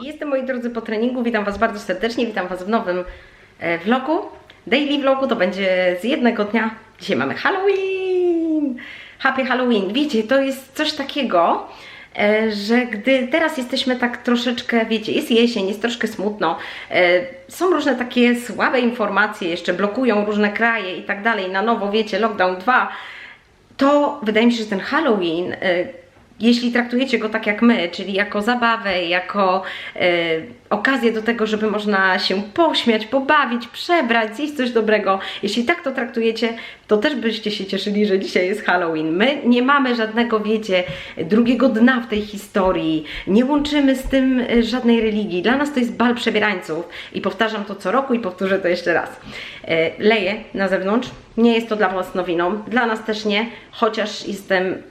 Jestem moi drodzy po treningu, witam Was bardzo serdecznie, witam Was w nowym e, vlogu. Daily vlogu to będzie z jednego dnia. Dzisiaj mamy Halloween! Happy Halloween! Wiecie, to jest coś takiego, e, że gdy teraz jesteśmy tak troszeczkę, wiecie, jest jesień, jest troszkę smutno, e, są różne takie słabe informacje, jeszcze blokują różne kraje i tak dalej, na nowo, wiecie, lockdown 2, to wydaje mi się, że ten Halloween, jeśli traktujecie go tak jak my, czyli jako zabawę, jako y, okazję do tego, żeby można się pośmiać, pobawić, przebrać, zjeść coś dobrego, jeśli tak to traktujecie, to też byście się cieszyli, że dzisiaj jest Halloween. My nie mamy żadnego, wiecie, drugiego dna w tej historii, nie łączymy z tym y, żadnej religii. Dla nas to jest bal przebierańców i powtarzam to co roku i powtórzę to jeszcze raz. Y, Leję na zewnątrz, nie jest to dla Was nowiną, dla nas też nie, chociaż jestem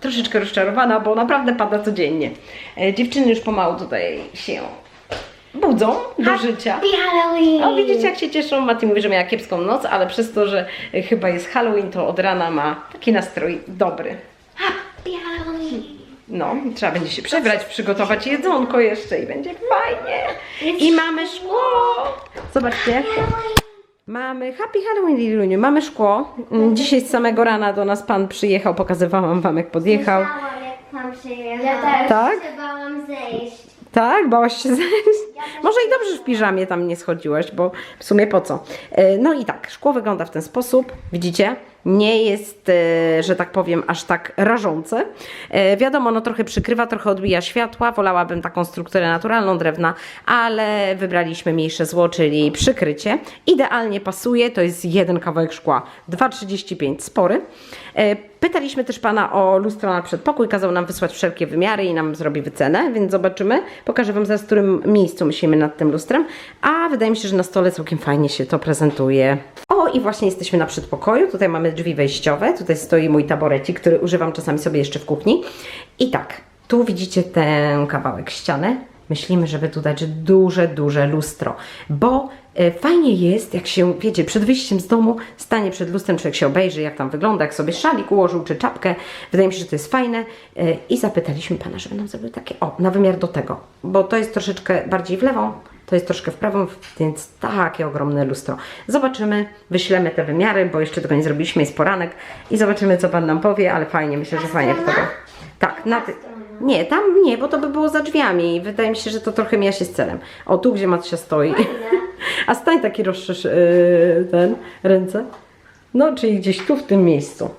troszeczkę rozczarowana, bo naprawdę pada codziennie. E, Dziewczyny już pomału tutaj się budzą do życia. Halloween! O, widzicie jak się cieszą? Mati mówi, że miała kiepską noc, ale przez to, że e, chyba jest Halloween, to od rana ma taki nastrój dobry. Happy Halloween! No, trzeba będzie się przebrać, przygotować jedzonko jeszcze i będzie fajnie. I mamy szkło. Zobaczcie. Mamy Happy Halloween, Liluniu. Mamy szkło. Mm, Dzisiaj z samego rana do nas pan przyjechał, pokazywałam wam jak podjechał. Jak pan przyjechał. Ja też Tak? się bałam zejść. Tak? Bałaś się zejść? Może i dobrze, że w piżamie tam nie schodziłaś, bo w sumie po co? E, No i tak, szkło wygląda w ten sposób, widzicie? Nie jest, e, że tak powiem, aż tak rażące. E, Wiadomo, no trochę przykrywa, trochę odbija światła. Wolałabym taką strukturę naturalną drewna, ale wybraliśmy mniejsze zło, czyli przykrycie. Idealnie pasuje, to jest jeden kawałek szkła, 2,35, spory. E, Pytaliśmy też pana o lustro na przedpokój, kazał nam wysłać wszelkie wymiary i nam zrobi wycenę, więc zobaczymy. Pokażę wam zaraz, w którym miejscu myślimy nad tym lustrem. A wydaje mi się, że na stole całkiem fajnie się to prezentuje. O, i właśnie jesteśmy na przedpokoju. Tutaj mamy drzwi wejściowe. Tutaj stoi mój taborecik, który używam czasami sobie jeszcze w kuchni. I tak, tu widzicie ten kawałek ściany. Myślimy, żeby tu dać duże, duże lustro, bo e, fajnie jest, jak się, wiecie, przed wyjściem z domu stanie przed lustrem, człowiek się obejrzy, jak tam wygląda, jak sobie szalik ułożył, czy czapkę. Wydaje mi się, że to jest fajne. E, I zapytaliśmy pana, żeby nam zrobił takie, o, na wymiar do tego, bo to jest troszeczkę bardziej w lewą, to jest troszkę w prawą, więc takie ogromne lustro. Zobaczymy, wyślemy te wymiary, bo jeszcze tego nie zrobiliśmy, jest poranek i zobaczymy, co pan nam powie, ale fajnie, myślę, że fajnie w tego. Tak, na ty... Nie, tam nie, bo to by było za drzwiami i wydaje mi się, że to trochę mija się z celem. O, tu gdzie Matysia stoi. A stań taki rozszerz yy, ten, ręce. No, czyli gdzieś tu w tym miejscu.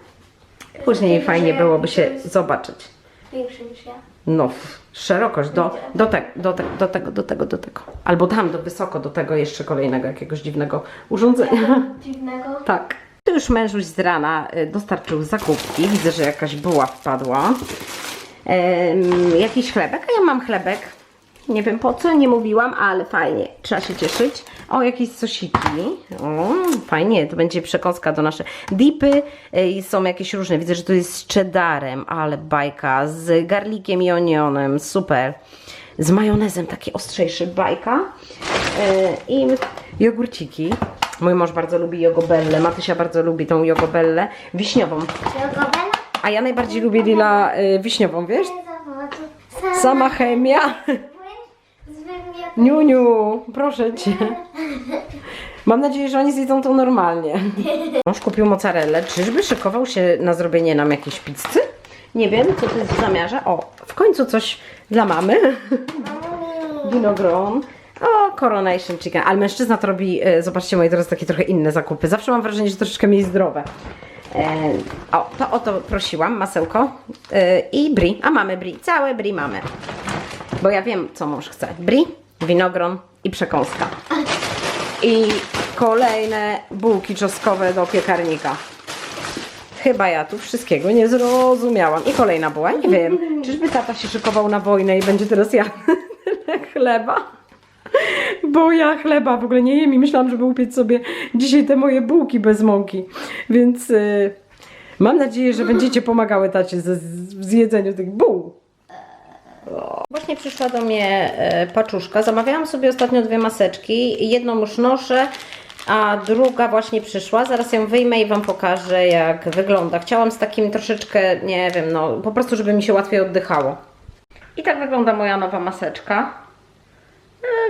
Później fajnie byłoby się zobaczyć. Większy niż ja. No, w- szerokość do, do, te, do, te, do tego, do tego, do tego. Albo tam, do wysoko, do tego jeszcze kolejnego jakiegoś dziwnego urządzenia. Dziwnego. Tak. Tu już mężuś z rana y, dostarczył zakupki. Widzę, że jakaś buła wpadła. Jakiś chlebek, a ja mam chlebek. Nie wiem po co, nie mówiłam, ale fajnie. Trzeba się cieszyć. O, jakieś sosiki. O, fajnie, to będzie przekąska do naszej. Dipy y, są jakieś różne. Widzę, że to jest z cheddarem, ale bajka. Z garlikiem i onionem. Super. Z majonezem, taki ostrzejszy bajka. Y, I jogurciki. Mój mąż bardzo lubi jogobellę. Matysia bardzo lubi tą jogobellę wiśniową. A ja najbardziej lubię lila y, wiśniową, wiesz? Sama, chemia. Niuniu, proszę cię. Mam nadzieję, że oni zjedzą to normalnie. Mąż kupił mozzarellę. Czyżby szykował się na zrobienie nam jakiejś pizzy? Nie wiem, co to jest w zamiarze. O, w końcu coś dla mamy. Winogron. O, Coronation Chicken. Ale mężczyzna to robi, e, zobaczcie moi drodzy, takie trochę inne zakupy. Zawsze mam wrażenie, że troszeczkę mniej zdrowe. E, o, to o to prosiłam, masełko e, i brie. A mamy brie, całe brie mamy. Bo ja wiem, co mąż chce. Brie, winogron i przekąska. I kolejne bułki czosnkowe do piekarnika. Chyba ja tu wszystkiego nie zrozumiałam. I kolejna była, nie wiem. Czyżby tata się szykował na wojnę i będzie teraz tyle chleba? Bo ja chleba w ogóle nie jem i myślałam, żeby upiec sobie dzisiaj te moje bułki bez mąki. Więc y, mam nadzieję, że będziecie pomagały tacie ze- w zjedzeniu tych buł. Właśnie przyszła do mnie e, paczuszka. Zamawiałam sobie ostatnio dwie maseczki. Jedną już noszę, a druga właśnie przyszła. Zaraz ją wyjmę i Wam pokażę, jak wygląda. Chciałam z takim troszeczkę, nie wiem, no po prostu, żeby mi się łatwiej oddychało. I tak wygląda moja nowa maseczka.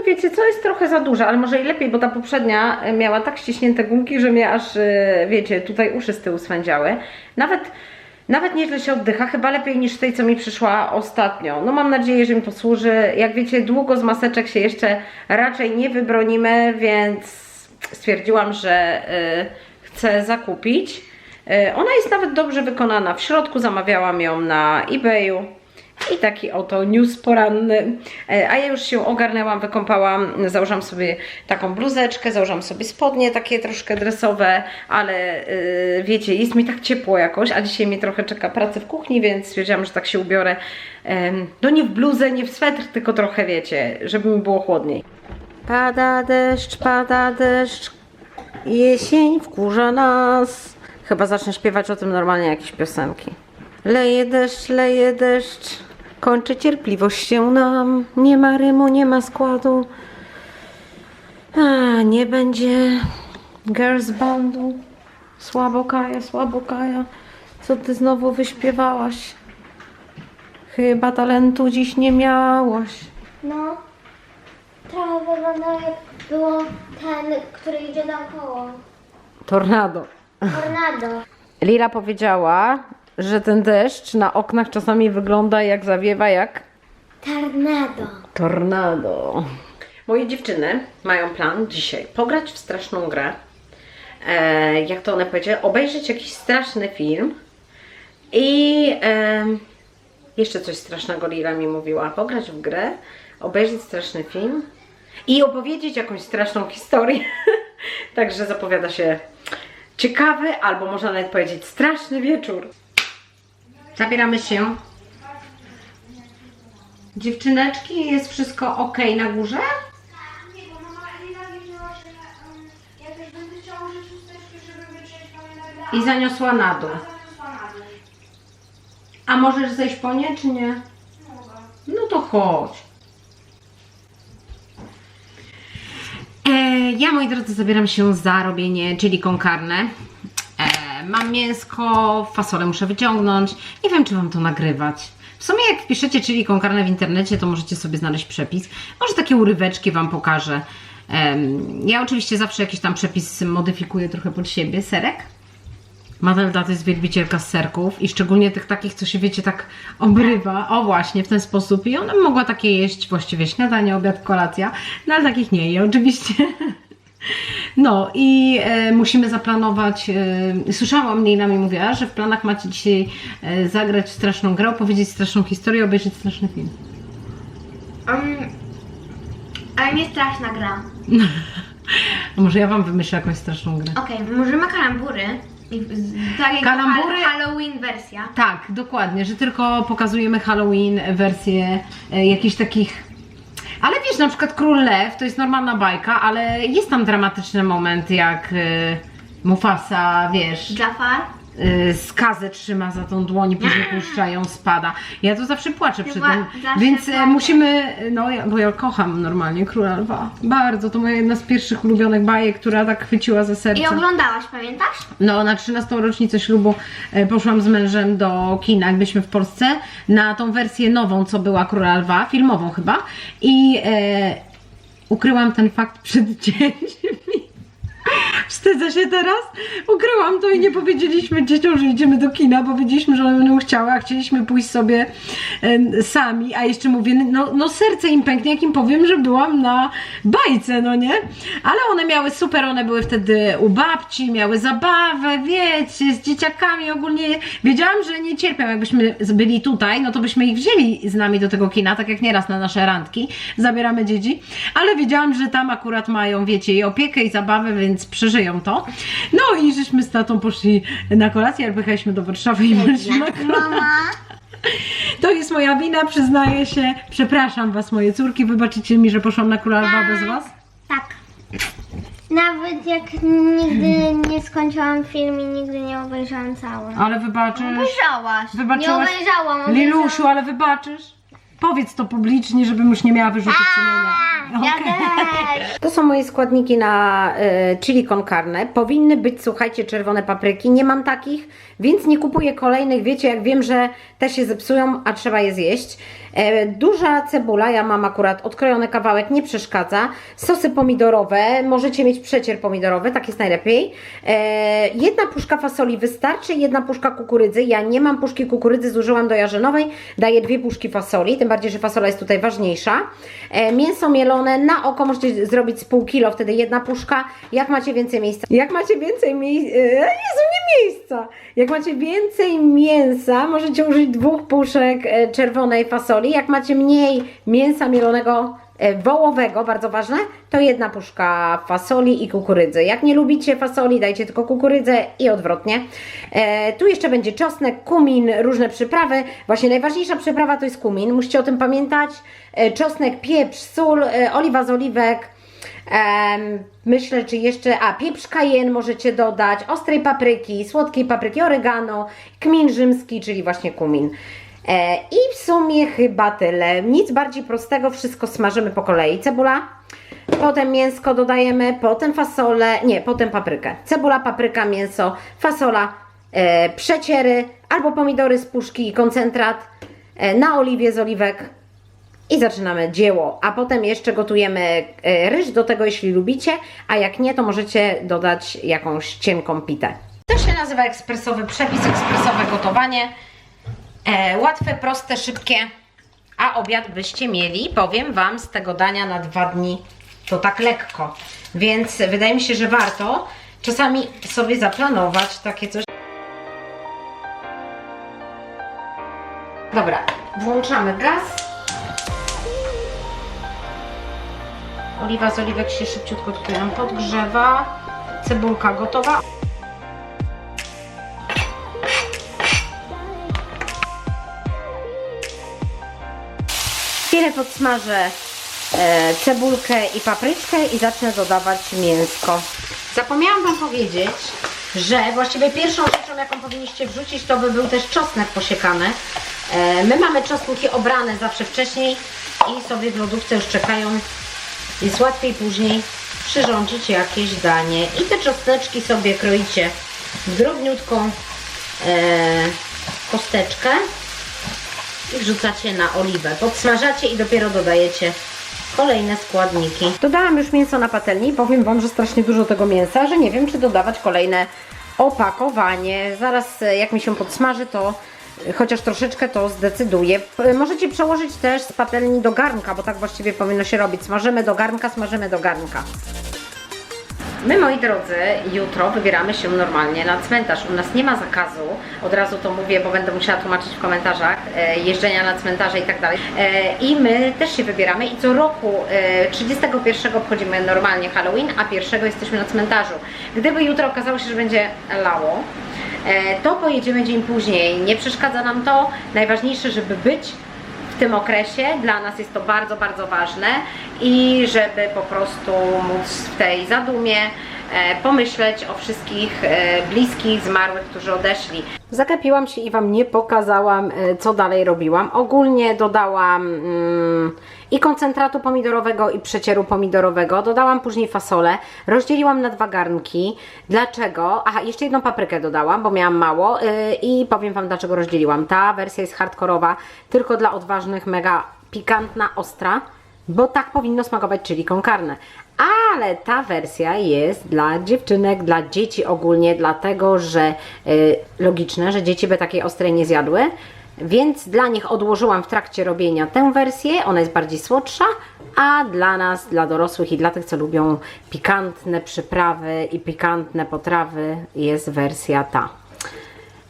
Wiecie co, jest trochę za duża, ale może i lepiej, bo ta poprzednia e, miała tak ściśnięte gumki, że mnie aż, e, wiecie, tutaj uszy z tyłu swędziały. Nawet, nawet nieźle się oddycha, chyba lepiej niż tej, co mi przyszła ostatnio. No mam nadzieję, że mi posłuży. Jak wiecie, długo z maseczek się jeszcze raczej nie wybronimy, więc stwierdziłam, że e, chcę zakupić. Ona jest nawet dobrze wykonana. W środku zamawiałam ją na eBayu. I taki oto news poranny. E, A ja już się ogarnęłam, wykąpałam, założyłam sobie taką bluzeczkę, założyłam sobie spodnie takie troszkę dresowe, ale yy, wiecie, jest mi tak ciepło jakoś, a dzisiaj mnie trochę czeka pracy w kuchni, więc stwierdziłam, że tak się ubiorę. Em, no nie w bluzę, nie w swetr, tylko trochę wiecie, żeby mi było chłodniej. Pada deszcz, pada deszcz, jesień wkurza nas. Chyba zacznę śpiewać o tym normalnie jakieś piosenki. Leje deszcz, leje deszcz, kończy cierpliwość się nam. Nie ma rymu, nie ma składu. A, nie będzie girls bandu. Słabo Kaja, słabo Kaja. Co ty znowu wyśpiewałaś? Chyba talentu dziś nie miałaś. No. Trochę wygląda jak było ten, który idzie naokoło. Tornado. Tornado. Lila powiedziała, że ten deszcz na oknach czasami wygląda jak zawiewa jak Tornado. tornado. Moje dziewczyny mają plan dzisiaj pograć w straszną grę. E, jak to one powiedziały, obejrzeć jakiś straszny film i e, jeszcze coś strasznego Lila mi mówiła. Pograć w grę, obejrzeć straszny film i opowiedzieć jakąś straszną historię. Także zapowiada się ciekawy, albo można nawet powiedzieć straszny wieczór. Zabieramy się. Dziewczyneczki, jest wszystko ok na górze? I zaniosła na dół. A możesz zejść po nie, czy nie? No to chodź. E, ja, moi drodzy, zabieram się za robienie chili con carne. Mam mięsko, fasolę muszę wyciągnąć. Nie wiem, czy Wam to nagrywać. W sumie jak wpiszecie chili con carne w internecie, to możecie sobie znaleźć przepis. Może takie uryweczki Wam pokażę. Ja oczywiście zawsze jakiś tam przepis modyfikuję trochę pod siebie. Serek? Madelda to jest wielbicielka serków i szczególnie tych takich, co się wiecie, tak obrywa. O właśnie, w ten sposób. I ona mogła takie jeść właściwie śniadanie, obiad, kolacja, no ale takich nie je oczywiście. No i e, musimy zaplanować. E, słyszałam, Nina mi mówiła, że w planach macie dzisiaj e, zagrać w straszną grę, opowiedzieć straszną historię, obejrzeć straszny film. Um, ale nie straszna gra. A może ja wam wymyślę jakąś straszną grę. Okej, możemy kalambury. I z- Tak jak Kalambury? Hall- Halloween wersja. Tak, dokładnie, że tylko pokazujemy Halloween wersję e, jakichś takich. Ale wiesz, na przykład Król Lew to jest normalna bajka, ale jest tam dramatyczny moment, jak e, Mufasa, wiesz, Jafar. E, skazę trzyma za tą dłoń później puszcza ją, spada. Ja to zawsze płaczę przy Chyba tym, zawsze więc e, płaczę. musimy, no ja, bo ja kocham normalnie Króla Lwa. Bardzo, to moja jedna z pierwszych ulubionych bajek, która tak chwyciła za serce. I oglądałaś, pamiętasz? No, na 13. rocznicę ślubu e, poszłam z mężem do kina, jak byliśmy w Polsce, na tą wersję nową, co była Króla Lwa, filmową chyba. I e, ukryłam ten fakt przed dziećmi. Wstydzę się teraz. Ukryłam to i nie powiedzieliśmy dzieciom, że idziemy do kina, bo wiedzieliśmy, że one będą chciały, a chcieliśmy pójść sobie sami, a jeszcze mówię, no, no serce im pęknie, jak im powiem, że byłam na bajce, no nie? Ale one miały super, one były wtedy u babci, miały zabawę, wiecie, z dzieciakami ogólnie. Wiedziałam, że nie cierpią, jakbyśmy byli tutaj, no to byśmy ich wzięli z nami do tego kina, tak jak nieraz na nasze randki, zabieramy dzieci, ale wiedziałam, że tam akurat mają, wiecie, i opiekę, i zabawę, więc przeżyją to. No i żeśmy z tatą poszli na kolację, ale pojechaliśmy do Warszawy i byliśmy na kolację. Mama. To jest moja wina, przyznaję się. Przepraszam was, moje córki, wybaczycie mi, że poszłam na Króla Lwa bez was? Tak. Nawet jak nigdy nie skończyłam film i nigdy nie obejrzałam cały. Ale wybaczysz. Obejrzałaś. Wybaczyłaś? Nie obejrzałam. Lilusiu, ale wybaczysz? Powiedz to publicznie, żebym już nie miała wyrzutów sumienia. Też. To są moje składniki na e, chili con carne. Powinny być, słuchajcie, czerwone papryki. Nie mam takich, więc nie kupuję kolejnych. Wiecie, jak wiem, że te się zepsują, a trzeba je zjeść. E, duża cebula, ja mam akurat odkrojony kawałek, nie przeszkadza. Sosy pomidorowe, możecie mieć przecier pomidorowy, tak jest najlepiej. E, jedna puszka fasoli wystarczy, jedna puszka kukurydzy. Ja nie mam puszki kukurydzy, zużyłam do jarzynowej, daję dwie puszki fasoli, tym bardziej, że fasola jest tutaj ważniejsza. E, mięso mielone na oko możecie zrobić z pół kilo, wtedy jedna puszka. Jak macie więcej miejsca? Jak macie więcej miejsca? Jezu, nie miejsca! Jak macie więcej mięsa, możecie użyć dwóch puszek czerwonej fasoli. Jak macie mniej mięsa mielonego e, wołowego, bardzo ważne, to jedna puszka fasoli i kukurydzy. Jak nie lubicie fasoli, dajcie tylko kukurydzę i odwrotnie. E, tu jeszcze będzie czosnek, kumin, różne przyprawy. Właśnie najważniejsza przyprawa to jest kumin. Musicie o tym pamiętać. E, czosnek, pieprz, sól, e, oliwa z oliwek. Myślę, czy jeszcze, a pieprz kajen możecie dodać, ostrej papryki, słodkiej papryki, oregano, kmin rzymski, czyli właśnie kumin. E, I w sumie chyba tyle. Nic bardziej prostego, wszystko smażymy po kolei. Cebula, potem mięsko dodajemy, potem fasolę, nie, potem paprykę. Cebula, papryka, mięso, fasola, e, przeciery, albo pomidory z puszki i koncentrat e, na oliwie z oliwek, i zaczynamy dzieło, a potem jeszcze gotujemy e, ryż do tego, jeśli lubicie, a jak nie, to możecie dodać jakąś cienką pitę. To się nazywa ekspresowy przepis, ekspresowe gotowanie. E, łatwe, proste, szybkie, a obiad byście mieli, powiem Wam, z tego dania na dwa dni. To tak lekko, więc wydaje mi się, że warto czasami sobie zaplanować takie coś. Dobra, włączamy gaz. Oliwa z oliwek się szybciutko tutaj nam podgrzewa. Cebulka gotowa. Chwilę podsmażę e, cebulkę i papryczkę i zacznę dodawać mięsko. Zapomniałam Wam powiedzieć, że właściwie pierwszą rzeczą, jaką powinniście wrzucić, to by był też czosnek posiekany. E, my mamy czosnki obrane zawsze wcześniej i sobie w lodówce już czekają jest łatwiej później przyrządzić jakieś danie. I te czosneczki sobie kroicie drobniutką e, kosteczkę i wrzucacie na oliwę. Podsmażacie i dopiero dodajecie kolejne składniki. Dodałam już mięso na patelni. Powiem Wam, że strasznie dużo tego mięsa, że nie wiem, czy dodawać kolejne opakowanie. Zaraz e, jak mi się podsmaży, to e, chociaż troszeczkę to zdecyduję. P- Możecie przełożyć też z patelni do garnka, bo tak właściwie powinno się robić. Smażymy do garnka, smażymy do garnka. My, moi drodzy, jutro wybieramy się normalnie na cmentarz. U nas nie ma zakazu, od razu to mówię, bo będę musiała tłumaczyć w komentarzach, e, jeżdżenia na cmentarze i tak dalej. E, I my też się wybieramy i co roku e, 31 obchodzimy normalnie Halloween, a 1 jesteśmy na cmentarzu. Gdyby jutro okazało się, że będzie lało, e, to pojedziemy dzień później. Nie przeszkadza nam to. Najważniejsze, żeby być tym okresie. Dla nas jest to bardzo, bardzo ważne i żeby po prostu móc w tej zadumie e, pomyśleć o wszystkich e, bliskich, zmarłych, którzy odeszli. Zagapiłam się i Wam nie pokazałam, e, co dalej robiłam. Ogólnie dodałam mm, i koncentratu pomidorowego, i przecieru pomidorowego. Dodałam później fasolę. Rozdzieliłam na dwa garnki. Dlaczego? Aha, jeszcze jedną paprykę dodałam, bo miałam mało yy, i powiem Wam, dlaczego rozdzieliłam. Ta wersja jest hardkorowa, tylko dla odważnych, mega pikantna, ostra, bo tak powinno smakować chili con. Ale ta wersja jest dla dziewczynek, dla dzieci ogólnie, dlatego że yy, logiczne, że dzieci by takiej ostrej nie zjadły. Więc dla nich odłożyłam w trakcie robienia tę wersję, ona jest bardziej słodsza, a dla nas, dla dorosłych i dla tych, co lubią pikantne przyprawy i pikantne potrawy, jest wersja ta.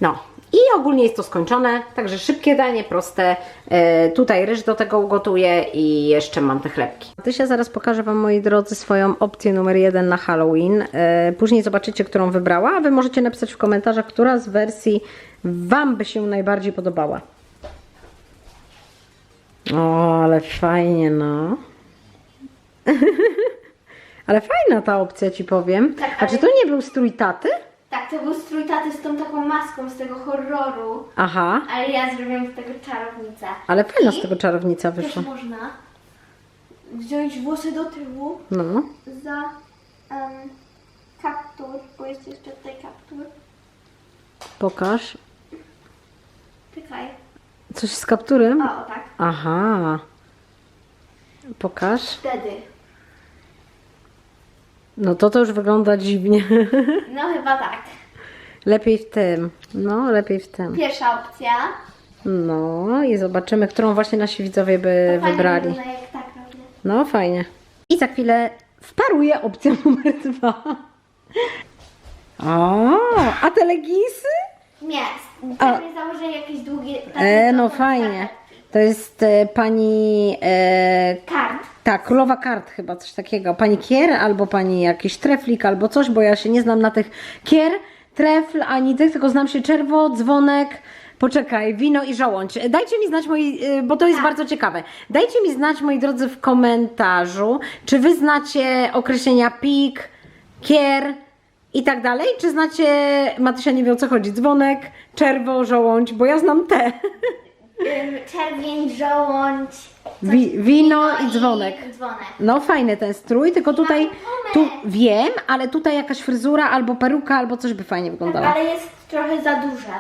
No. I ogólnie jest to skończone, także szybkie danie, proste. E, tutaj ryż do tego ugotuję i jeszcze mam te chlebki. Tysia zaraz pokażę Wam, moi drodzy, swoją opcję numer jeden na Halloween. E, później zobaczycie, którą wybrała, a Wy możecie napisać w komentarzach, która z wersji Wam by się najbardziej podobała. O, ale fajnie, no. ale fajna ta opcja, Ci powiem. Tak, A czy to nie był strój taty? Tak, to był strój taty z tą taką maską z tego horroru, Aha, ale ja zrobiłam z tego czarownicę. ale fajna z tego czarownica Też wyszła. można wziąć włosy do tyłu No. za kaptur, bo jest jeszcze tutaj kaptur. Pokaż. Czekaj. Coś z kapturem? O, o tak. Aha. Pokaż. Wtedy. No to to już wygląda dziwnie. No chyba tak. lepiej w tym. No, lepiej w tym. Pierwsza opcja. No i zobaczymy, którą właśnie nasi widzowie by Fajnie wybrali. wygląda jak tak robię. No, fajnie. I za chwilę wparuje opcja numer dwa. O, a te leginsy? Nie, A. pewnie założę jakieś długie... E, no fajnie. To jest e, pani... E, Kart. tak, królowa kart chyba, coś takiego. Pani kier albo pani jakiś treflik albo coś, bo ja się nie znam na tych kier, trefl ani tych, tylko znam się czerwo, dzwonek, poczekaj, wino i żołądź. Dajcie mi znać, moi, y, bo to jest bardzo ciekawe. Dajcie mi znać, moi drodzy, w komentarzu, czy wy znacie określenia pik, kier i tak dalej, czy znacie, Matysia nie wie o co chodzi, dzwonek, czerwo, żołądź, bo ja znam te. Czerwień, żołądź. Wi- wino i dzwonek. I dzwonek. No fajny ten strój, tylko tutaj tu wiem, ale tutaj jakaś fryzura albo peruka albo coś by fajnie wyglądało. Ale jest trochę za duże.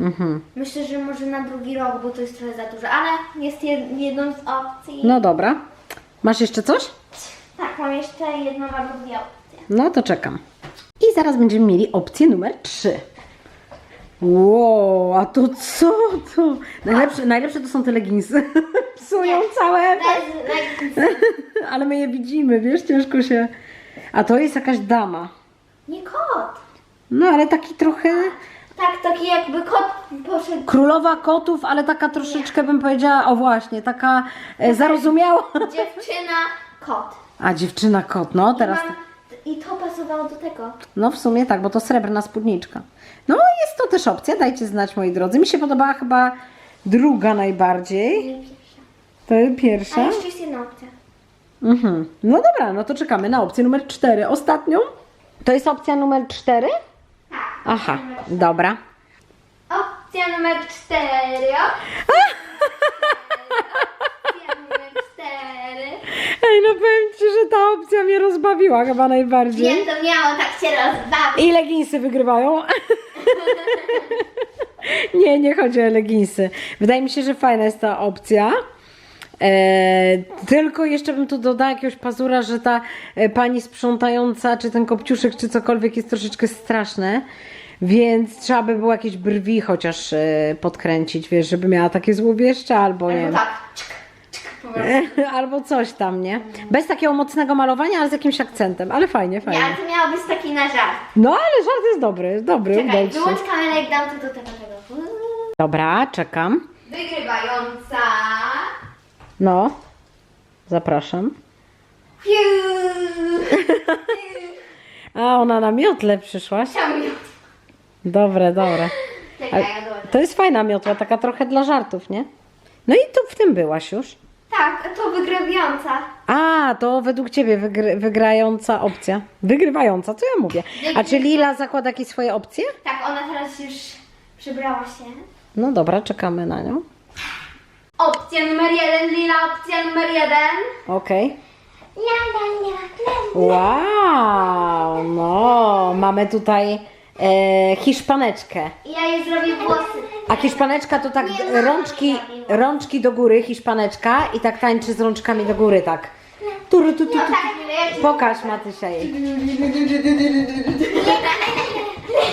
Mhm. Myślę, że może na drugi rok, bo to jest trochę za duże, ale jest jed- jedną z opcji. No dobra. Masz jeszcze coś? Tak, mam jeszcze jedną albo dwie opcje. No to czekam. I zaraz będziemy mieli opcję numer 3. Wow, a to co to? Najlepsze, najlepsze to są te leginsy. Psują całe efekt. Ale my je widzimy, wiesz, ciężko się... A to jest jakaś dama. nie kot. No ale taki trochę... Tak, taki jakby kot poszedł. Królowa kotów, ale taka troszeczkę bym powiedziała, o właśnie, taka e, zarozumiała. Dziewczyna, kot. A dziewczyna kot, no teraz. Mam, I to pasowało do tego. No w sumie tak, bo to srebrna spódniczka. No jest to też opcja, dajcie znać moi drodzy. Mi się podobała chyba druga najbardziej. Nie pierwsza. To A pierwsza. jeszcze jest jedna opcja. Mhm. No dobra, no to czekamy na opcję numer 4. Ostatnią. To jest opcja numer 4? Tak. Aha, dobra. Opcja numer cztery. Opcja numer cztery. Ej, no powiem Ci, że ta opcja mnie rozbawiła chyba najbardziej. Wiem, to miało tak się rozbawić. I leginsy wygrywają. nie, nie chodzi o leginsy. Wydaje mi się, że fajna jest ta opcja. E, tylko jeszcze bym tu dodała jakiegoś pazura, że ta e, pani sprzątająca, czy ten kopciuszek, czy cokolwiek jest troszeczkę straszne. Więc trzeba by było jakieś brwi chociaż e, podkręcić, wiesz, żeby miała takie złowieszcze albo nie wiem. Tak. Czk, czk, po prostu. Albo coś tam, nie? Bez takiego mocnego malowania, ale z jakimś akcentem. Ale fajnie, Nie, fajnie. ale to miało być taki na żart. No ale żart jest dobry, jest dobry, Czekaj, udaje ci się. wyłącz kamerę jak dam to do tego. tego. Dobra, czekam. Wygrywająca. No, zapraszam. Fiu. A, ona na miotle przyszłaś? Chciałam ją- Dobre, dobre. Czekaj, Ale ja dołożę. to jest fajna miotła, taka trochę dla żartów, nie? No i tu w tym byłaś już. Tak, to wygrywająca. A, to według Ciebie wygry, wygrająca opcja. Wygrywająca, co ja mówię? A czy Lila zakłada jakieś swoje opcje? Tak, ona teraz już przybrała się. No dobra, czekamy na nią. Opcja numer jeden, Lila, opcja numer jeden. Okej. La. Wow, no, mamy tutaj e, hiszpaneczkę. Ja jej zrobię włosy. A hiszpaneczka to tak Nie, rączki, rączki do góry, hiszpaneczka i tak tańczy z rączkami do góry, tak. Turu, tu, tu, tu. No tak. Pokaż Matysia jej.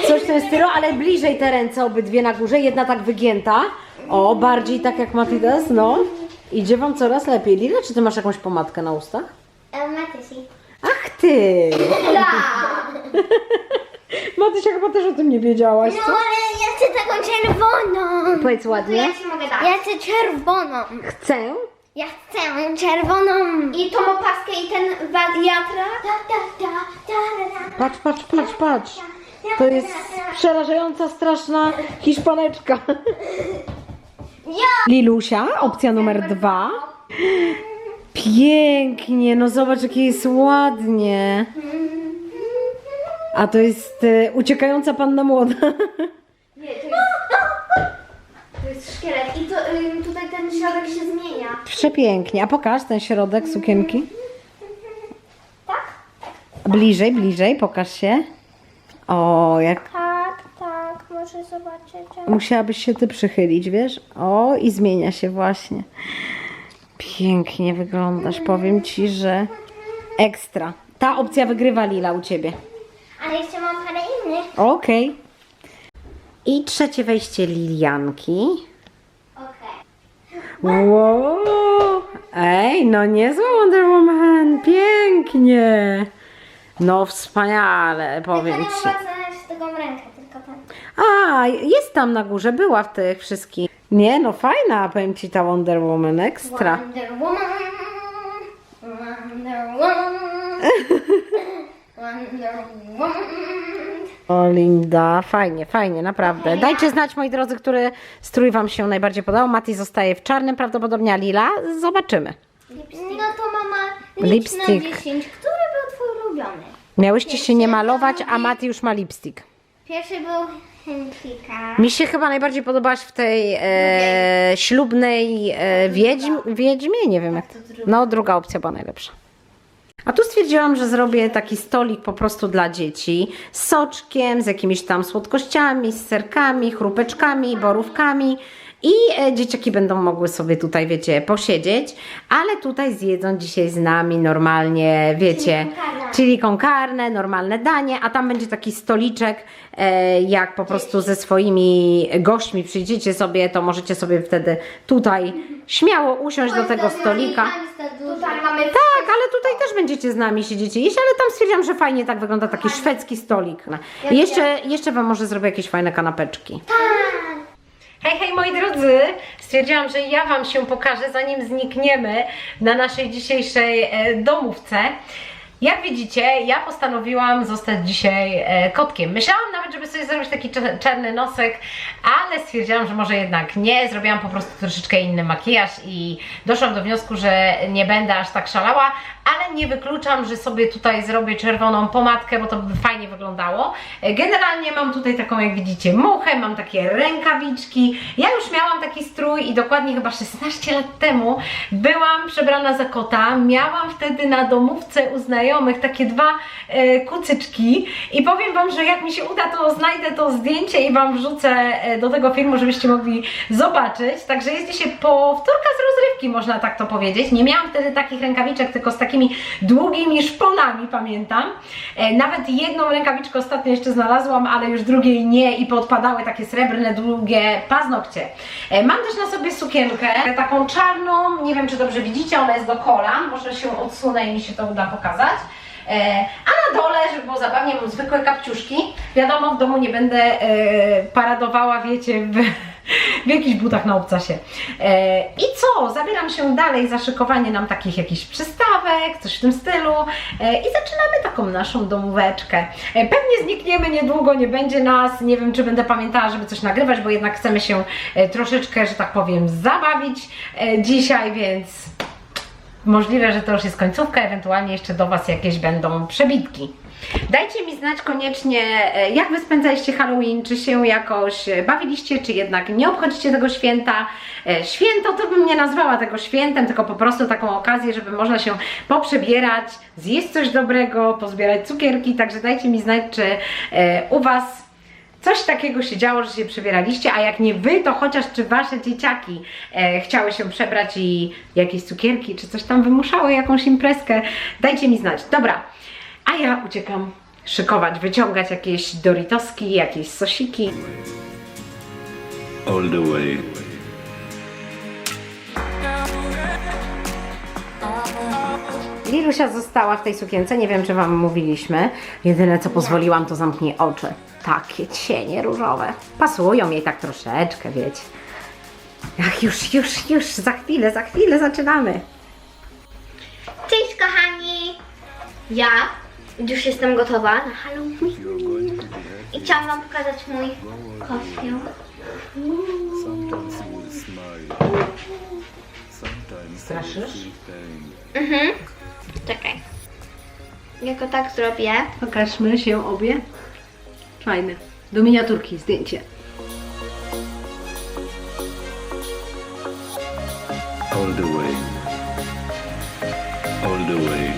Coś w tym stylu, ale bliżej te ręce obydwie na górze, jedna tak wygięta. O, bardziej tak jak Matidas, no. Idzie wam coraz lepiej. Lila, czy ty masz jakąś pomadkę na ustach? Matysi. Ach ty! Matysia chyba też o tym nie wiedziałaś, No co? ale ja chcę taką czerwoną. Powiedz ładnie. ja ci mogę dać. Ja chcę czerwoną. Chcę. Ja chcę czerwoną. I tą opaskę i ten wiatrak. Patrz, patrz, patrz, patrz. To jest przerażająca, straszna hiszpaneczka. Ja. Lilusia, opcja numer dwa. Pięknie, no zobacz jakie jest ładnie. A to jest e, uciekająca panna młoda. Nie, to jest... To jest szkielet. I to, ym, tutaj ten środek się zmienia. Przepięknie. A pokaż ten środek sukienki. Tak? Bliżej, bliżej, pokaż się. O, jak Tak, tak. Może zobaczyć. Musiałabyś się ty przychylić, wiesz? O, i zmienia się właśnie. Pięknie wyglądasz, powiem ci, że ekstra. Ta opcja wygrywa Lila u ciebie. Ale jeszcze mam parę innych. Okej. I trzecie wejście Lilianki. Okej. Wow! Ej, no niezła Wonder Woman, pięknie. No wspaniale, powiem nie ci. mogłam znaleźć tego rękę, tylko tam. A, jest tam na górze, była w tych wszystkich. Nie, no fajna, powiem ci ta Wonder Woman, ekstra. Wonder Woman. Wonder Woman. O, Linda, fajnie, fajnie, naprawdę. Dajcie znać, moi drodzy, który strój Wam się najbardziej podobał. Mati zostaje w czarnym, prawdopodobnie a Lila. Zobaczymy. No to mama licz na Lipstick. 10. Który był twój ulubiony? Miałyście się nie malować, a Mati już ma lipstick. Pierwszy był Hentika. Mi się chyba najbardziej podobałaś w tej e, ślubnej e, wiedźm, wiedźmie, nie wiem jak. No, druga opcja była najlepsza. A tu stwierdziłam, że zrobię taki stolik po prostu dla dzieci z soczkiem, z jakimiś tam słodkościami, z serkami, chrupeczkami, borówkami. I e, dzieciaki będą mogły sobie tutaj, wiecie, posiedzieć, ale tutaj zjedzą dzisiaj z nami normalnie, wiecie, czyli con carne, normalne danie, a tam będzie taki stoliczek, e, jak po prostu ze swoimi gośćmi przyjdziecie sobie, to możecie sobie wtedy tutaj śmiało usiąść do tego stolika. Tak, ale tutaj też będziecie z nami siedzieć jeść, ale tam stwierdziłam, że fajnie tak wygląda taki szwedzki stolik. I jeszcze, jeszcze Wam może zrobię jakieś fajne kanapeczki. Hej, hej moi drodzy! Stwierdziłam, że ja Wam się pokażę, zanim znikniemy na naszej dzisiejszej e, domówce. Jak widzicie, ja postanowiłam zostać dzisiaj e, kotkiem. Myślałam nawet, żeby sobie zrobić taki czarny nosek, ale stwierdziłam, że może jednak nie. Zrobiłam po prostu troszeczkę inny makijaż i doszłam do wniosku, że nie będę aż tak szalała, ale nie wykluczam, że sobie tutaj zrobię czerwoną pomadkę, bo to by fajnie wyglądało. E, Generalnie mam tutaj taką, jak widzicie, muchę, mam takie rękawiczki. Ja już miałam taki strój i dokładnie chyba 16 lat temu byłam przebrana za kota. Miałam wtedy na domówce u znajomych takie dwa e, kucyczki i powiem Wam, że jak mi się uda, to znajdę to zdjęcie i Wam wrzucę e, do tego filmu, żebyście mogli zobaczyć. Także jest dzisiaj powtórka z rozrywki, można tak to powiedzieć. Nie miałam wtedy takich rękawiczek, tylko z takimi długimi szponami, pamiętam. E, Nawet jedną rękawiczkę ostatnio jeszcze znalazłam, ale już drugiej nie i podpadały takie srebrne, długie paznokcie. E, Mam też na sobie sukienkę, taką czarną, nie wiem czy dobrze widzicie, ona jest do kolan, może się odsunę i mi się to uda pokazać. E, A na dole, żeby było zabawnie, mam zwykłe kapciuszki. Wiadomo, w domu nie będę paradowała, wiecie, w, w jakichś butach na obcasie. E, I co? Zabieram się dalej za szykowanie nam takich jakichś przystawek, coś w tym stylu e, i zaczynamy taką naszą domóweczkę. E, Pewnie znikniemy niedługo, nie będzie nas, nie wiem czy będę pamiętała, żeby coś nagrywać, bo jednak chcemy się troszeczkę, że tak powiem, zabawić dzisiaj, więc Możliwe, że to już jest końcówka, ewentualnie jeszcze do Was jakieś będą przebitki. Dajcie mi znać koniecznie, e, jak Wy spędzaliście Halloween, czy się jakoś e, bawiliście, czy jednak nie obchodzicie tego święta. E, Święto to bym nie nazwała tego świętem, tylko po prostu taką okazję, żeby można się poprzebierać, zjeść coś dobrego, pozbierać cukierki, także dajcie mi znać, czy u Was Coś takiego się działo, że się przebieraliście, a jak nie wy, to chociaż czy wasze dzieciaki e, chciały się przebrać i jakieś cukierki, czy coś tam wymuszały, jakąś imprezkę, dajcie mi znać. Dobra, a ja uciekam szykować, wyciągać jakieś doritoski, jakieś sosiki. all the way. Lilusia została w tej sukience, nie wiem czy wam mówiliśmy. Jedyne co pozwoliłam to zamknij oczy. Takie cienie różowe. Pasują jej tak troszeczkę, wiecie. Ach, już, już, już, za chwilę, za chwilę zaczynamy. Cześć kochani! Ja już jestem gotowa na Halloween. I chciałam wam pokazać mój kostium. Straszysz? Mhm. Czekaj. Jako tak zrobię. Pokażmy się obie. Fajne. Do miniaturki zdjęcie. All the way. All the way.